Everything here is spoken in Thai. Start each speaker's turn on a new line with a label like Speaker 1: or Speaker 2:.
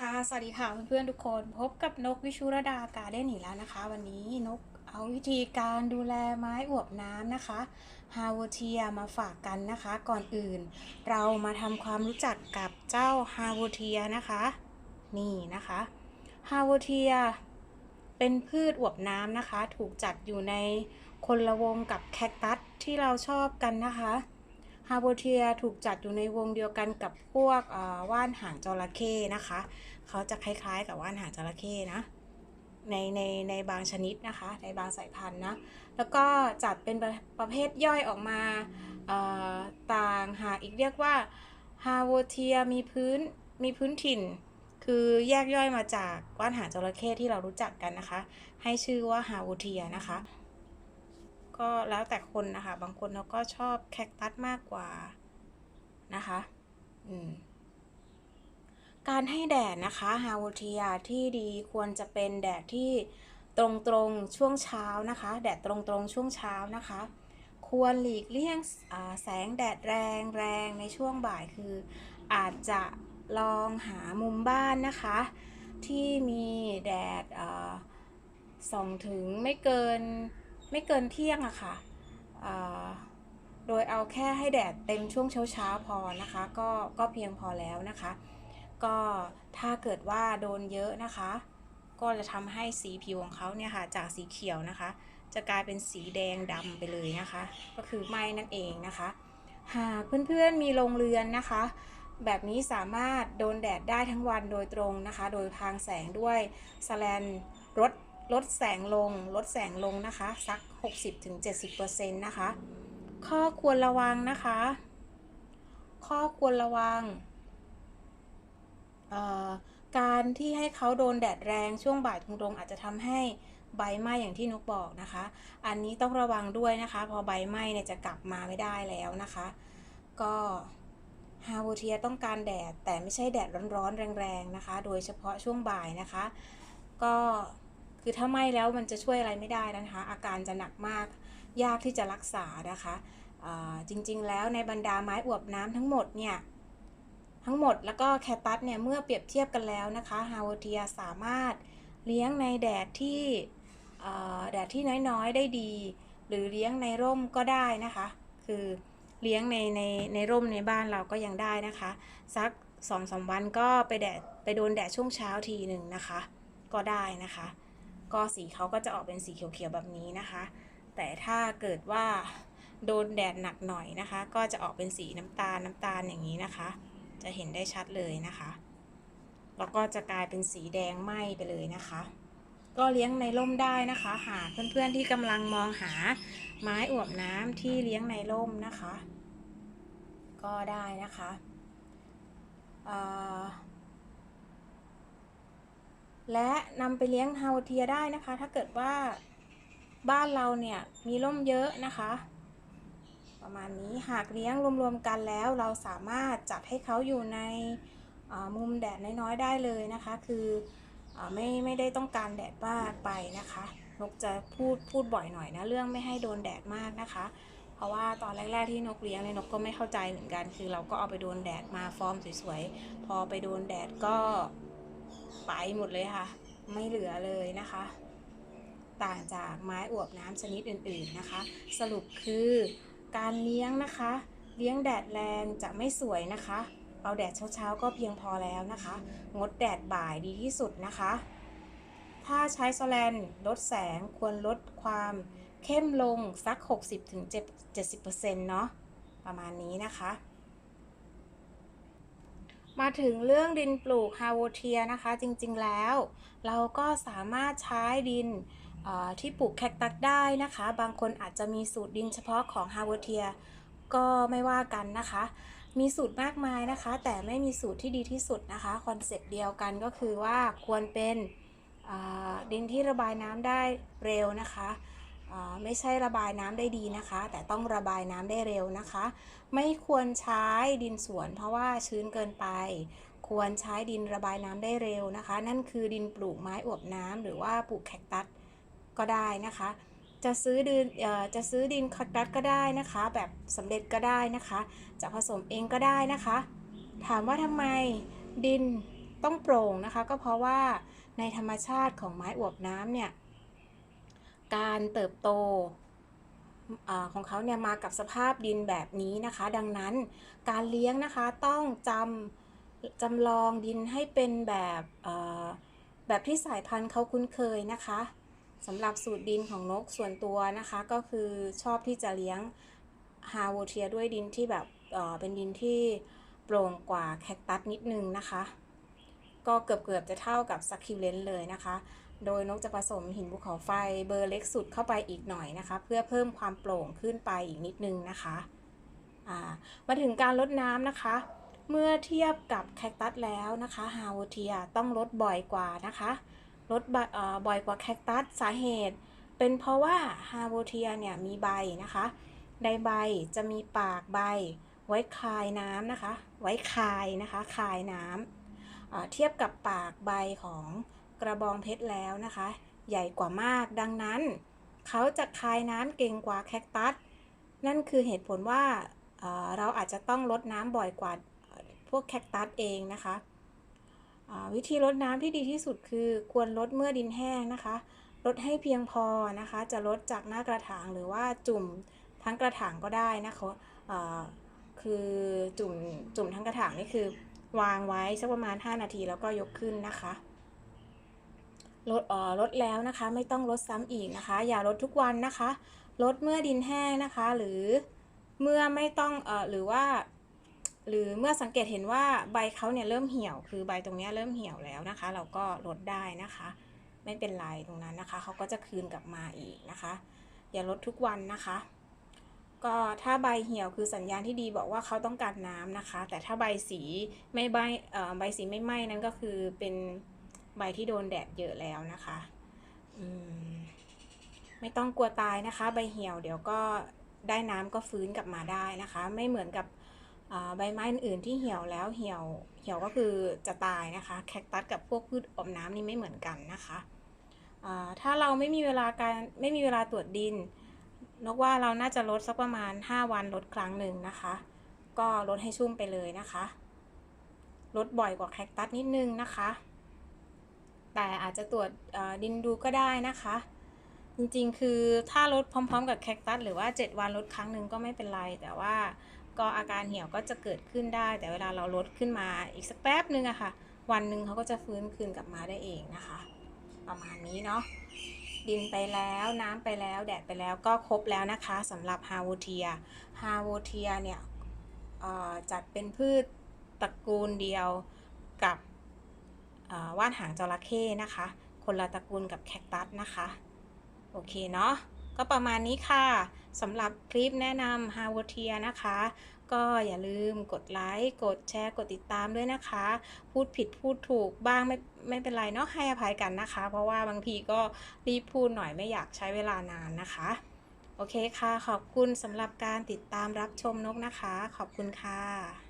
Speaker 1: ค่ะ สวัสดีค่ะเพื่อนๆทุกคน พบกับนกวิชุรดาการเด้นอีกแล้วนะคะ วันนี้นกเอาวิธีการดูแลไม้อวบน้ำนะคะฮาวเทียมาฝากกันนะคะ ก่อนอื่น เรามาทำความรู้จักกับเจ้าฮาวเทียนะคะ นี่นะคะฮาวเทียเป็นพืชอวบน้ำนะคะ ถูกจัดอยู่ในคนละวงกับแคคตัสที่เราชอบกันนะคะ ฮาโบเทียถูกจัดอยู่ในวงเดียวกันกับพวกว่านหางจระเข้นะคะ เขาจะคล้ายๆกับว่านหางจระเข้นะในในในบางชนิดนะคะ ในบางสายพันธุ์นะ แล้วก็จัดเป็นประประเภทย่อยออกมาต่างหากอีกเรียกว่าฮาโวเทียมีพื้นมีพื้นถิ่น คือแยกย่อยมาจากว่านหางจระเข้ที่เรารู้จักกันนะคะ ให้ชื่อว่าฮาโวเทียนะคะ ก็แล้วแต่คนนะคะ บางคนเราก็ชอบแคคตัสมากกว่านะคะอืมการให้แดดนะคะฮาวเทียที่ดีควรจะเป็นแดดที่ตรงๆช่วงเช้านะคะ แดดตรงๆช่วงเช้านะคะ ควรหลีกเลี่ยงแสงแดดแรงแรงในช่วงบ่ายคือ อาจจะลองหามุมบ้านนะคะ ที่มีแดดส่องถึงไม่เกิน ไม่เกินเที่ยงอะค่ะอ่าโดยเอาแค่ให้แดดเต็มช่วงเช้าๆพอนะคะ ก็ก็เพียงพอแล้วนะคะ ก็ถ้าเกิดว่าโดนเยอะนะคะ ก็จะทำให้สีผิวของเขาเนี่ยค่ะจากสีเขียวนะคะ จะกลายเป็นสีแดงดำไปเลยนะคะ ก็คือไหม้นั่นเองนะคะ หากเพื่อนๆมีโรงเรือนนะคะ แบบนี้สามารถโดนแดดได้ทั้งวันโดยตรงนะคะ โดยพางแสงด้วยสแลนลด ลดแสงลง ลดแสงลงนะคะ สัก 60-70%นะคะ ข้อควรระวังนะคะ ข้อควรระวัง การที่ให้เขาโดนแดดแรงช่วงบ่ายตรงๆอาจจะทำให้ใบไหม้อย่างที่นกบอกนะคะ อันนี้ต้องระวังด้วยนะคะ พอใบไหม้เนี่ยจะกลับมาไม่ได้แล้วนะคะ ก็ฮาวเทียต้องการแดดแต่ไม่ใช่แดดร้อนๆแรงๆนะคะ โดยเฉพาะช่วงบ่ายนะคะ ก็ คือถ้าไหม้แล้วมันจะช่วยอะไรไม่ได้นะคะ อาการจะหนักมากยากที่จะรักษานะคะจริงๆ แล้วในบรรดาไม้อวบน้ำทั้งหมดเนี่ยทั้งหมดแล้วก็แคตัสเนี่ยเมื่อเปรียบเทียบกันแล้วนะคะฮาวเทียสามารถเลี้ยงในแดดที่แดดที่น้อยๆ ได้ดี หรือเลี้ยงในร่มก็ได้นะคะ คือเลี้ยงในในในร่มในบ้านเราก็ยังได้นะคะ สักสองสามวันก็ไปแดดไปโดนแดดช่วงเช้าทีหนึ่งนะคะ ก็ได้นะคะ ก็สีเขาก็จะออกเป็นสีเขียวๆแบบนี้นะคะ แต่ถ้าเกิดว่าโดนแดดหนักหน่อยนะคะ ก็จะออกเป็นสีน้ำตาลน้ำตาลอย่างนี้นะคะ จะเห็นได้ชัดเลยนะคะ แล้วก็จะกลายเป็นสีแดงไหม้ไปเลยนะคะ ก็เลี้ยงในร่มได้นะคะ หากเพื่อนๆที่กำลังมองหาไม้อวบน้ำที่เลี้ยงในร่มนะคะ ก็ได้นะคะอ่อ และนำไปเลี้ยงฮาวเทียได้นะคะ ถ้าเกิดว่าบ้านเราเนี่ยมีร่มเยอะนะคะ ประมาณนี้หากเลี้ยงรวมๆกันแล้ว เราสามารถจัดให้เขาอยู่ในมุมแดดน้อยๆได้เลยนะคะ คืออไม่ไม่ได้ต้องการแดดมากไปนะคะนกจะพูดพูดบ่อยหน่อยนะเรื่องไม่ให้โดนแดดมากนะคะ เพราะว่าตอนแรก ๆที่นกเลี้ยงเนี่ยนกก็ไม่เข้าใจเหมือนกัน คือเราก็เอาไปโดนแดดมาฟอร์มสวยๆพอไปโดนแดดก็ ไปหมดเลยค่ะ ไม่เหลือเลยนะคะ ต่างจากไม้อวบน้ำชนิดอื่นๆนะคะ สรุปคือการเลี้ยงนะคะ เลี้ยงแดดแรงจะไม่สวยนะคะ เอาแดดเช้าๆก็เพียงพอแล้วนะคะ งดแดดบ่ายดีที่สุดนะคะ ถ้าใช้โซแลนลดแสงควรลดความเข้มลงสัก 60-70%เนาะประมาณนี้นะคะ มาถึงเรื่องดินปลูกฮาวเทียนะคะ จริงๆแล้ว เราก็สามารถใช้ดินที่ปลูกแคคตัสได้นะคะ บางคนอาจจะมีสูตรดินเฉพาะของฮาวเทียก็ไม่ว่ากันนะคะ มีสูตรมากมายนะคะ แต่ไม่มีสูตรที่ดีที่สุดนะคะคอนเซ็ปต์เดียวกันก็คือว่าควรเป็นดินที่ระบายน้ำได้เร็วนะคะ ไม่ใช่ระบายน้ำได้ดีนะคะ แต่ต้องระบายน้ำได้เร็วนะคะ ไม่ควรใช้ดินสวน เพราะว่าชื้นเกินไป ควรใช้ดินระบายน้ำได้เร็วนะคะ นั่นคือดินปลูกไม้อวบน้ำหรือว่าปลูกแคคตัสก็ได้นะคะ จะซื้อดินจะซื้อดินแคคตัสก็ได้นะคะ แบบสำเร็จก็ได้นะคะ จะผสมเองก็ได้นะคะ ถามว่าทำไมดินต้องโปร่งนะคะ ก็เพราะว่าในธรรมชาติของไม้อวบน้ำเนี่ย การเติบโตอของเขาเนี่ยมากับสภาพดินแบบนี้นะคะ ดังนั้นการเลี้ยงนะคะต้องจำจำลองดินให้เป็นแบบแบบที่สายพันธุ์เขาคุ้นเคยนะคะสำหรับสูตรดินของนกส่วนตัวนะคะ ก็คือชอบที่จะเลี้ยงฮาวเทียด้วยดินที่แบบเป็นดินที่โปร่งกว่าแคคตัสนิดนึงนะคะ ก็เกือบเกือบๆจะเท่ากับซักคิวเลนเลยนะคะ โดยนกจะผสมหินภูเขาไฟเบอร์เล็กสุดเข้าไปอีกหน่อยนะคะ เพื่อเพิ่มความโปร่งขึ้นไปอีกนิดนึงนะคะามาถึงการลดน้ำนะคะ เมื่อเทียบกับแคคตัสแล้วนะคะฮาวเทียต้องลดบ่อยกว่านะคะลดบ่อยเอ่อบ่อยกว่าแคคตัสสาเหตุ เป็นเพราะว่าฮาวเทียเนี่ยมีใบนะคะในใบจะมีปากใบ ไว้คายน้ำนะคะ ไว้คายนะคะคายน้ำเทียบกับปากใบของ กระบองเพชรแล้วนะคะ ใหญ่กว่ามากดังนั้น เขาจะคายน้ำเก่งกว่าแคคตัส นั่นคือเหตุผลว่าเอ่อเราอาจจะต้องลดน้ำบ่อยกว่าพวกแคคตัสเองนะคะวิธีลดน้ำที่ดีที่สุดคือควรลดเมื่อดินแห้งนะคะ ลดให้เพียงพอนะคะ จะลดจากหน้ากระถางหรือว่าจุ่มทั้งกระถางก็ได้นะคะเอ่อคือจุ่มจุ่มทั้งกระถางนี่คือ วางไว้สักประมาณ 5 นาทีแล้วก็ยกขึ้นนะคะ ลดอ่อลดแล้วนะคะ ไม่ต้องลดซ้ำอีกนะคะ อย่าลดทุกวันนะคะ ลดเมื่อดินแห้งนะคะ หรือเมื่อไม่ต้องเอ่อหรือว่า หรือเมื่อสังเกตเห็นว่าใบเขาเนี่ยเริ่มเหี่ยว คือใบตรงนี้เริ่มเหี่ยวแล้วนะคะ เราก็ลดได้นะคะ ไม่เป็นไรตรงนั้นนะคะเขาก็จะคืนกลับมาอีกนะคะ อย่าลดทุกวันนะคะ ก็ถ้าใบเหี่ยวคือสัญญาณที่ดีบอกว่าเขาต้องการน้ำนะคะ แต่ถ้าใบสีไม่ใบเอ่อใบสีไม่ไหม้นั้นก็คือเป็น ใบที่โดนแดดเยอะแล้วนะคะมไม่ต้องกลัวตายนะคะ ใบเหี่ยวเดี๋ยวก็ได้น้ำก็ฟื้นกลับมาได้นะคะ ไม่เหมือนกับใบไม้อื่นที่เหี่ยวแล้วเหี่ยวเหี่ยวก็คือจะตายนะคะ แคคตัสกับพวกพืชอมน้ำนี่ไม่เหมือนกันนะคะถ้าเราไม่มีเวลาการไม่มีเวลาตรวจดินนกว่าเราน่าจะลดสักประมาณ 5 วันลดครั้งหนึ่งนะคะ ก็ลดให้ชุ่มไปเลยนะคะลดบ่อยกว่าแคคตัสนิดนึงนะคะ แต่อาจจะตรวจดินดูก็ได้นะคะ จริงๆ คือถ้าลดพร้อมๆ กับแคคตัสหรือว่า 7 วันลดครั้งหนึ่งก็ไม่เป็นไร แต่ว่าก็อาการเหี่ยวก็จะเกิดขึ้นได้ แต่เวลาเราลดขึ้นมาอีกสักแป๊บนึงอะค่ะ วันหนึ่งเขาก็จะฟื้นคืนกลับมาได้เองนะคะ ประมาณนี้เนาะดินไปแล้วน้ำไปแล้วแดดไปแล้วก็ครบแล้วนะคะสำหรับฮาวเทียฮาวเทียเนี่ยจัดเป็นพืชตระกูลเดียวกับ ว่านหางจระเข้นะคะ คนละตระกูลกับแคคตัสนะคะ โอเคเนาะก็ประมาณนี้ค่ะสำหรับคลิปแนะนำฮาวเทียนะคะ ก็อย่าลืมกดไลค์กดแชร์กดติดตามด้วยนะคะ พูดผิดพูดถูกบ้างไม่ไม่เป็นไรเนาะให้อภัยกันนะคะ เพราะว่าบางทีก็รีบพูดหน่อยไม่อยากใช้เวลานานนะคะ โอเคค่ะ ขอบคุณสำหรับการติดตามรับชมนกนะคะ ขอบคุณค่ะ